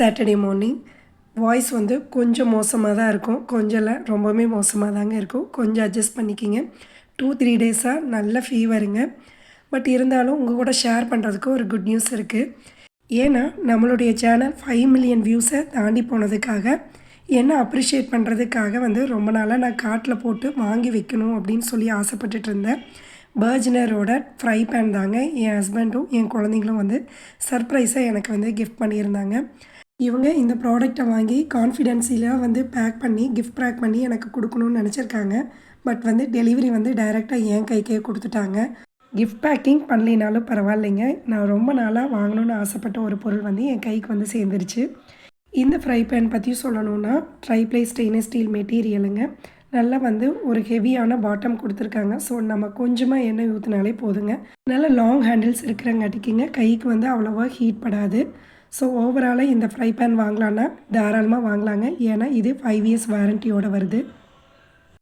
Saturday morning voice வந்து கொஞ்சம் மோசமாக தான் இருக்கும். கொஞ்சம் இல்லை ரொம்பவுமே மோசமாக தாங்க இருக்கும். கொஞ்சம் அட்ஜஸ்ட் பண்ணிக்கிங்க. டூ த்ரீ டேஸாக நல்ல ஃபீவருங்க பட் இருந்தாலும் உங்கள் கூட ஷேர் பண்ணுறதுக்கு ஒரு குட் நியூஸ் இருக்குது ஏன்னா நம்மளுடைய சேனல் ஃபைவ் மில்லியன் வியூஸை தாண்டி போனதுக்காக என்ன அப்ரிஷியேட் பண்ணுறதுக்காக வந்து ரொம்ப நாளாக நான் காட்டில் போட்டு வாங்கி வைக்கணும் அப்படின்னு சொல்லி ஆசைப்பட்டுட்டு இருந்தேன். பர்ஜினரோட ஃப்ரை பேன் தாங்க என் ஹஸ்பண்டும் என் குழந்தைங்களும் வந்து சர்ப்ரைஸாக எனக்கு வந்து கிஃப்ட் பண்ணியிருந்தாங்க. இவங்க இந்த ப்ராடக்டை வாங்கி கான்ஃபிடென்ஸில் வந்து பேக் பண்ணி கிஃப்ட் பேக் பண்ணி எனக்கு கொடுக்கணும்னு நினச்சிருக்காங்க. பட் வந்து டெலிவரி வந்து டைரெக்டாக என் கைக்கே கொடுத்துட்டாங்க. கிஃப்ட் பேக்கிங் பண்ணலினாலும் பரவாயில்லைங்க. நான் ரொம்ப நாளாக வாங்கணும்னு ஆசைப்பட்ட ஒரு பொருள் வந்து என் கைக்கு வந்து சேர்ந்துருச்சு. இந்த ஃப்ரை பேன் பற்றி சொல்லணும்னா ட்ரைப்ளை ஸ்டெயின்லெஸ் ஸ்டீல் மெட்டீரியலுங்க நல்லா வந்து ஒரு ஹெவியான பாட்டம் கொடுத்துருக்காங்க. ஸோ நம்ம கொஞ்சமாக எண்ணெய் ஊற்றினாலே போதுங்க. நல்ல லாங் ஹேண்டில்ஸ் இருக்கிறங்காட்டிக்குங்க கைக்கு வந்து அவ்வளோவா ஹீட் படாது. ஸோ ஓவராலாக இந்த ஃப்ரை பேன் வாங்கலான்னா தாராளமாக வாங்கலாங்க. ஏன்னா இது ஃபைவ் இயர்ஸ் வாரண்ட்டியோடு வருது.